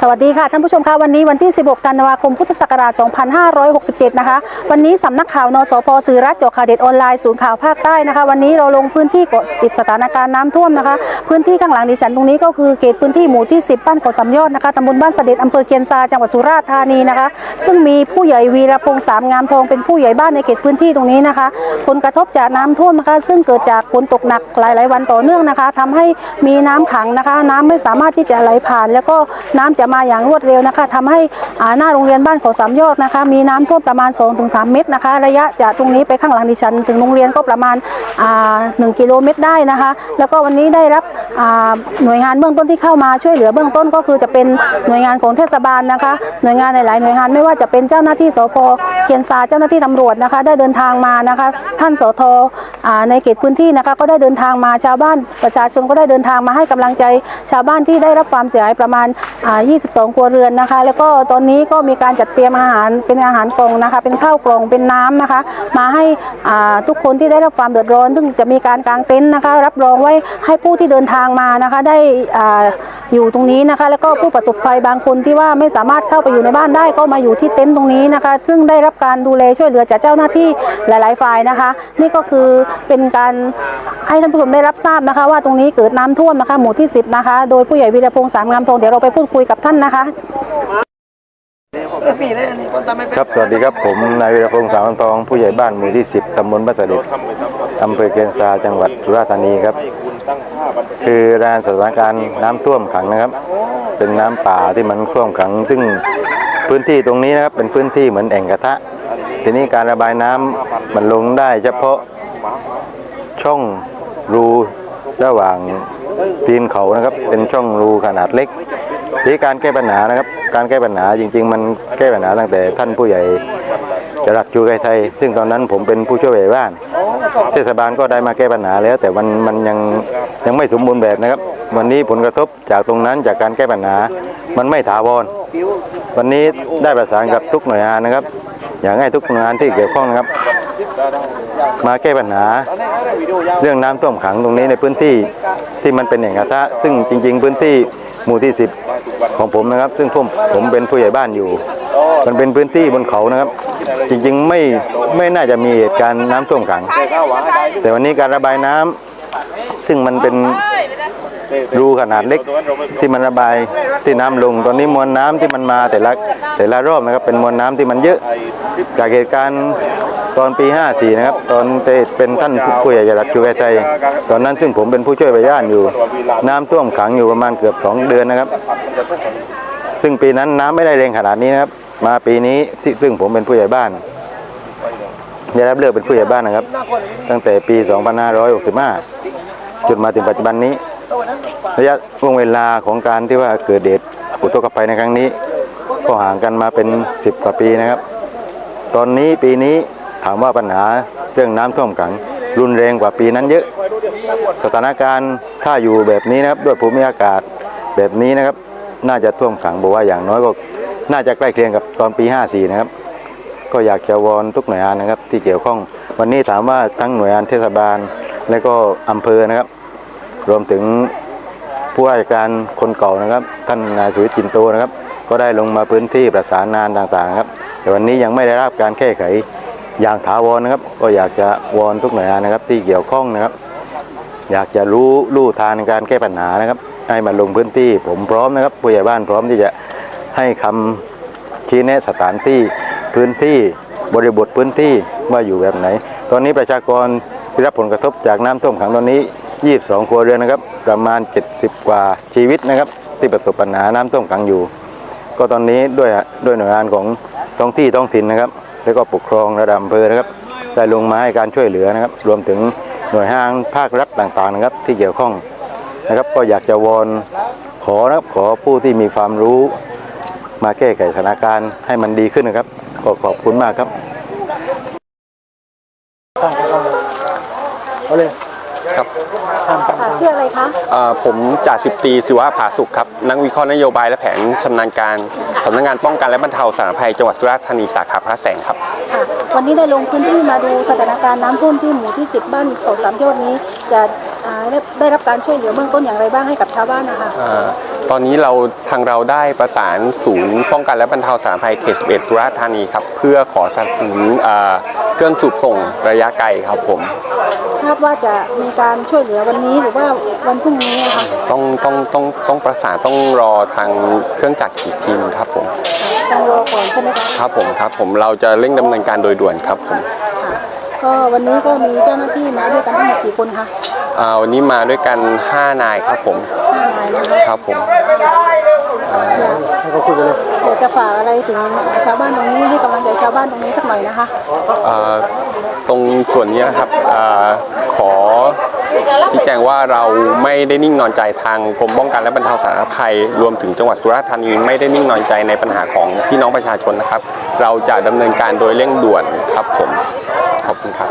สวัสดีค่ะท่านผู้ชมคะวันนี้วันที่ 16 ธันวาคมพุทธศักราช 2567 นะคะ วันนี้สำนักข่าวนสพสื่อรัฐเจาะข่าวเด็ดออนไลน์ศูนย์ข่าวภาคใต้นะคะ วันนี้เราลงพื้นที่เกาะติดสถานการณ์น้ำท่วมนะคะ พื้นที่ข้างหลังดิฉันตรงนี้ก็คือเขตพื้นที่หมู่ที่ 10 บ้านเกาะสำยอดนะคะตำบลบ้านเสด็จอำเภอเกียนซาจังหวัดสุราษฎร์ธานีนะคะ ซึ่งมีผู้ใหญ่วีรพงษ์สามงามทองเป็นผู้ใหญ่บ้านในเขตพื้นที่ตรงนี้นะคะ ผลกระทบจากน้ำท่วมนะคะ ซึ่งเกิดจากฝนตกหนักหลาย ๆ วันต่อเนื่องนะคะทำให้มีน้ำขังนะคะ น้ำไม่สามารถที่จะไหลผ่าน แล้วก็น้ำจะมาอย่างรวดเร็วนะคะทำให้อ่าหน้าโรงเรียนบ้านเขาสามยอดนะคะ มีน้ำท่วมประมาณ 2-3 เมตรนะคะ ระยะจากตรงนี้ไปข้างหลังดิฉัน ถึงโรงเรียนก็ประมาณอ่า1กิโลเมตรได้นะคะ แล้วก็วันนี้ได้รับหน่วยงานเบื้องต้นที่เข้ามาช่วยเหลือเบื้องต้นก็คือจะเป็นหน่วยงานของเทศบาลนะคะ หน่วยงานหลายๆหน่วยงานไม่ว่าจะเป็นเจ้าหน้าที่สพเคียนซาเจ้าหน้าที่ตำรวจนะคะ ได้เดินทางมานะคะ ท่านสทอ่าในเขตพื้นที่นะคะ ก็ได้เดินทางมาชาวบ้านประชาชนก็ได้เดินทางมาให้กำลังใจชาวบ้านที่ได้รับความเสียหายประมาณอ่22 ครัวเรือนนะคะ แล้วก็ตอนนี้ก็มีการจัดเตรียมอาหารเป็นอาหารกล่องนะคะ เป็นข้าวกล่องเป็นน้ำนะคะ มาให้ทุกคนที่ได้รับความเดือดร้อน ซึ่งจะมีการกางเต็นท์นะคะ รับรองไว้ให้ผู้ที่เดินทางมานะคะได้ อยู่ตรงนี้นะคะ แล้วก็ผู้ประสบภัยบางคนที่ว่าไม่สามารถเข้าไปอยู่ในบ้านได้ก็มาอยู่ที่เต็นท์ตรงนี้นะคะ ซึ่งได้รับการดูแลช่วยเหลือจากเจ้าหน้าที่หลาย ๆ ฝ่ายนะคะ นี่ก็คือเป็นการให้ท่านผู้ชมได้รับทราบนะคะ ว่าตรงนี้เกิดน้ำท่วมนะคะ หมู่ที่ 10 นะคะ โดยผู้ใหญ่วีรพงษ์สามงามทองเดี๋ยวเราไปพูดคุยกับท่านนะคะครับสวัสดีครับผมนายวีรพงษ์สามทอง ผู้ใหญ่บ้านหมู่ที่ 10ตำบลบ้านเสด็จอำเภอเกียนซาจังหวัดสุราษฎร์ธานีครับ คือรายงสถานการณ์น้ำท่วมขังนะครับ เป็นน้ำป่าที่มันท่วมขัง ซึ่งพื้นที่ตรงนี้นะครับเป็นพื้นที่เหมือนแอ่งกระทะ ทีนี้การระบายน้ำมันลงได้เฉพาะช่องรูระหว่างตีนเขานะครับ เป็นช่องรูขนาดเล็กทีนี้การแก้ปัญหานะครับ การแก้ปัญหาจริง ๆ มันแก้ปัญหาตั้งแต่ท่านผู้ใหญ่ จรัสจูไกไทย ซึ่งตอนนั้นผมเป็นผู้ช่วยผู้ใหญ่บ้าน เทศบาลก็ได้มาแก้ปัญหาแล้ว แต่มันมันยังยังไม่สมบูรณ์แบบนะครับ วันนี้ผลกระทบจากตรงนั้นจากการแก้ปัญหา มันไม่ถาวร วันนี้ได้ประสานกับทุกหน่วยงานนะครับ อยากให้ทุกหน่วยงานที่เกี่ยวข้องนะครับ มาแก้ปัญหา เรื่องน้ำท่วมขังตรงนี้ในพื้นที่ที่มันเป็นอย่างกระทะซึ่งจริง ๆ พื้นที่ หมู่ที่ 10 ของผมนะครับ ซึ่งผมผมเป็นผู้ใหญ่บ้านอยู่ มันเป็นพื้นที่บนเขานะครับ จริงๆไม่ไม่น่าจะมีเหตุการณ์น้ำท่วมขัง แต่วันนี้การระบายน้ำ ซึ่งมันเป็นรูขนาดเล็กที่มันระบายที่น้ำลง ตอนนี้มวลน้ำที่มันมาแต่ละแต่ละรอบนะครับเป็นมวลน้ำที่มันเยอะจากเหตุการณ์ตอนปี 54 นะครับ ตอนเป็นท่านผู้ใหญ่จรัสจุไกรไทยตอนนั้นซึ่งผมเป็นผู้ช่วยพยานอยู่ น้ำท่วมขังอยู่ประมาณเกือบ 2 เดือนนะครับ ซึ่งปีนั้นน้ำไม่ได้แรงขนาดนี้นะครับ มาปีนี้ที่ซึ่งผมเป็นผู้ใหญ่บ้าน ได้รับเลือกเป็นผู้ใหญ่บ้านนะครับ ตั้งแต่ปี 2565 จนมาถึงปัจจุบันนี้ ระยะวงเวลาของการที่ว่าเกิดเหตุอุทกภัยในครั้งนี้ ก็ห่างกันมาเป็น 10 กว่าปีนะครับ ตอนนี้ปีนี้ถามว่าปัญหาเรื่องน้ำท่วมขัง รุนแรงกว่าปีนั้นเยอะ สถานการณ์ถ้าอยู่แบบนี้นะครับด้วยภูมิอากาศแบบนี้นะครับ น่าจะท่วมขังบอกว่าอย่างน้อยก็น่าจะใกล้เคียงกับตอนปี 54 นะครับ ก็อยากจะวอนทุกหน่วยงานนะครับ ที่เกี่ยวข้อง วันนี้ถามว่าทั้งหน่วยงานเทศบาล และก็อำเภอนะครับ รวมถึงผู้ว่าการคนเก่านะครับ ท่านนายสุวิทย์จินโตนะครับ ก็ได้ลงมาพื้นที่ประสานงานต่างๆครับ แต่วันนี้ยังไม่ได้รับการแก้ไขอย่างถาวรนะครับ ก็อยากจะวอนทุกหน่วยงานนะครับ ที่เกี่ยวข้องนะครับ อยากจะรู้ลู่ทางในการแก้ปัญหานะครับ ให้มาลงพื้นที่ผมพร้อมนะครับผู้ใหญ่บ้านพร้อมที่จะให้คำชี้แนะสถานที่ พื้นที่บริบทพื้นที่ว่าอยู่แบบไหน ตอนนี้ประชากรที่รับผลกระทบจากน้ำท่วมขังตอนนี้ 22 ครัวเรือนนะครับ ประมาณ 70 กว่าชีวิตนะครับ ที่ประสบปัญหาน้ำท่วมขังอยู่ ก็ตอนนี้ด้วยด้วยหน่วยงานของท้องที่ท้องถิ่นนะครับ แล้วก็ปกครองระดับอำเภอนะครับได้ลงมาให้การช่วยเหลือนะครับ รวมถึงหน่วยงานภาครัฐต่างๆนะครับ ที่เกี่ยวข้องนะครับ ก็อยากจะวอนขอนะครับขอผู้ที่มีความรู้มาแก้ไขสถานการณ์ให้มันดีขึ้นนะครับ ก็ขอบคุณมากครับค่ะชื่ออะไรคะเอ่อผมจ่าสิบตรีศิวะผาสุขครับ นักวิเคราะห์นโยบายและแผนชำนาญการสำนักงานป้องกันและบรรเทาสาธารณภัยจังหวัดสุราษฎร์ธานีสาขาพระแสงครับค่ะวันนี้ได้ลงพื้นที่มาดูสถานการณ์น้ำท่วมที่หมู่ที่ 10 บ้านเขาสามยอดนี้ จะอ่าได้ได้รับการช่วยเหลือเบื้องต้นอย่างไรบ้างให้กับชาวบ้านนะคะเอ่อ ตอนนี้เราทางเราได้ประสานศูนย์ป้องกันและบรรเทาสาธารณภัยเขต11สุราษฎร์ธานีครับ เพื่อขอสนับสนุนเอ่อเครื่องสูบส่งระยะไกลครับผมคาดว่าจะมีการช่วยเหลือวันนี้หรือว่าวันพรุ่งนี้นะคะต้องต้องต้องต้องประสานต้องรอทางเครื่องจักรอีกทีนึงครับผมต้องรอก่อนใช่ไหมคะครับผมครับผมเราจะเร่งดำเนินการโดยด่วนครับผมค่ะก็วันนี้ก็มีเจ้าหน้าที่มาด้วยกันทั้งหมดกี่คนคะอ่าวันนี้มาด้วยกัน 5 นายครับผม ห้านายนะคะครับผมอยากจะฝากอะไรถึงชาวบ้านตรงนี้ให้กำลังใจชาวบ้านตรงนี้สักหน่อยนะคะอ่าตรงส่วนนี้นะครับอาขอชี้แจงว่าเราไม่ได้นิ่งนอนใจทางกรมป้องกันและบรรเทาสาธารณภัย รวมถึงจังหวัดสุราษฎร์ธานีไม่ได้นิ่งนอนใจในปัญหาของพี่น้องประชาชนนะครับ เราจะดำเนินการโดยเร่งด่วนครับผมขอบคุณครับ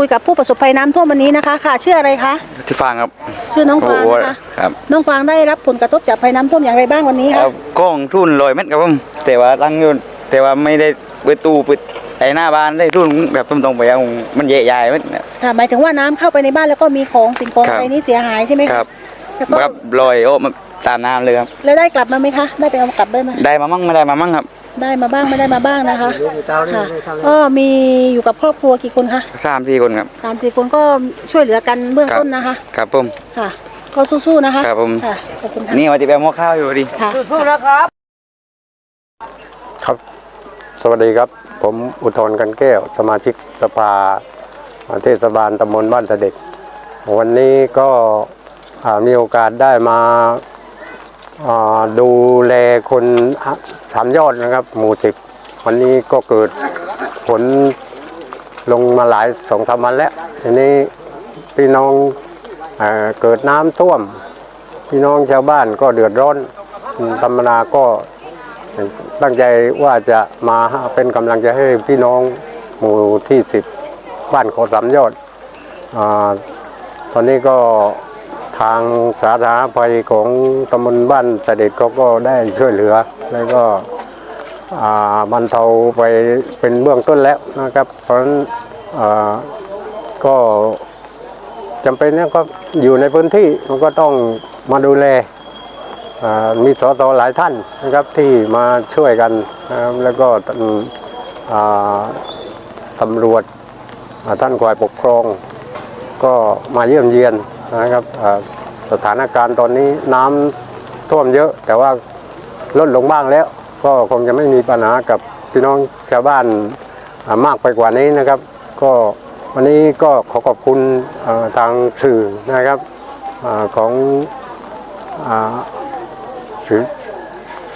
คุยกับผู้ประสบภัยน้ำท่วมวันนี้นะคะค่ะชื่ออะไรคะที่ฟางครับ ชื่อน้องฟางโอ้โหนะคะครับน้องฟางได้รับผลกระทบจากภัยน้ำท่วมอย่างไรบ้างวันนี้คะเอากล้องรุ่นลอยเม็ดครับผมแต่ว่าตั้งอยู่แต่ว่าไม่ได้เปิดตู้เปิดไอ้หน้าบ้านได้รุ่นแบบตรงๆไปเอามันใหญ่ๆเม็ดเนี่ยค่ะหมายถึงว่าน้ำเข้าไปในบ้านแล้วก็มีของสิ่งของครับ อะไรนี้เสียหายใช่ไหมะครับแล้วก็ครับลอยโอ้มาตามน้ำเลยครับ แล้วได้กลับมาไหมคะได้ไปเอากลับได้ไหมได้มามั่งไม่ได้มามั่งครับ ได้มาบ้างไม่ได้มาบ้างนะคะค่ะก็มีอยู่กับครอบครัวกี่คนคะสามสี่คนครับสามสี่คนก็ช่วยเหลือกันเบื้องครับต้นนะคะ ครับผมค่ะ ก็สู้ๆนะคะครับผมค่ะขอบคุณค่ะนี่ว่าที่ไปเอาหม้อข้าวอยู่พอดีค่ะครับ สวัสดีครับ ผมอุทธรกันแก้ว สมาชิกสภาเทศบาลตำบลบ้านเสด็จ วันนี้ก็อ่ามีโอกาสได้มาอ่า ดูแลคนสามยอดนะครับ หมู่สิบวันนี้ก็เกิดฝนลงมาหลายสองสามวันแล้ว ทีนี้พี่น้องเอเกิดน้ำท่วม พี่น้องชาวบ้านก็เดือดร้อนธรรมดาก็ตั้งใจว่าจะมาเป็นกำลังใจให้พี่น้องหมู่ที่สิบบ้านโคสามยอดอตอนนี้ก็ ทางสาธารณภัยของตำบลบ้านเสด็จเขาก็ได้ช่วยเหลือ แล้วก็บรรเทาไปเป็นเบื้องต้นแล้วนะครับ เพราะฉะนั้นก็จำเป็นเนี่ยก็อยู่ในพื้นที่มันก็ต้องมาดูแลมีสตหลายท่านนะครับที่มาช่วยกันแล้วก็ตำรวจท่านฝ่ายปกครอง ก็มาเยี่ยมเยียน นะครับสถานการณ์ตอนนี้น้ำท่วมเยอะ แต่ว่าลดลงบ้างแล้ว ก็คงจะไม่มีปัญหากับพี่น้องชาวบ้านมากไปกว่านี้นะครับ ก็วันนี้ก็ขอขอบคุณทางสื่อนะครับอของอสื่อ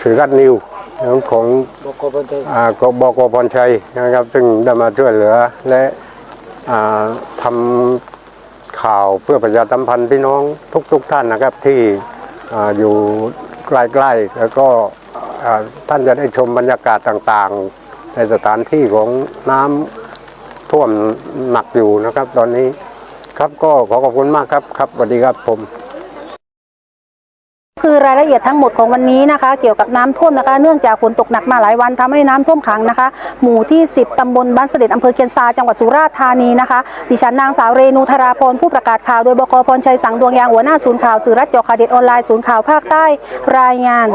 สื่อรัฐนิวของกบกพรชัยนะครับ ซึ่งได้มาช่วยเหลือและอ่าทำ ข่าวเพื่อประชาสัมพันธ์พี่น้องทุกๆทท่านนะครับที่ออยู่ใกล้ๆแล้วก็ท่านจะได้ชมบรรยากาศต่างๆ ในสถานที่ของน้ำท่วมหนักอยู่นะครับ ตอนนี้ครับก็ขอขอบคุณมากครับครับสวัสดีครับผม คือรายละเอียดทั้งหมดของวันนี้นะคะ เกี่ยวกับน้ำท่วมนะคะ เนื่องจากฝนตกหนักมาหลายวันทำให้น้ำท่วมขังนะคะ หมู่ที่ 10ตำบลบ้านเสด็จอำเภอเคียนซาจังหวัดสุราษฎร์ธานีนะคะ ดิฉันนางสาวเรนูธราพรผู้ประกาศข่าวโดยบกพรชัยสังดวงยางหัวหน้าศูนย์ข่าวสื่อรัฐจอคาเด็ดออนไลน์ศูนย์ข่าวภาคใต้รายงาน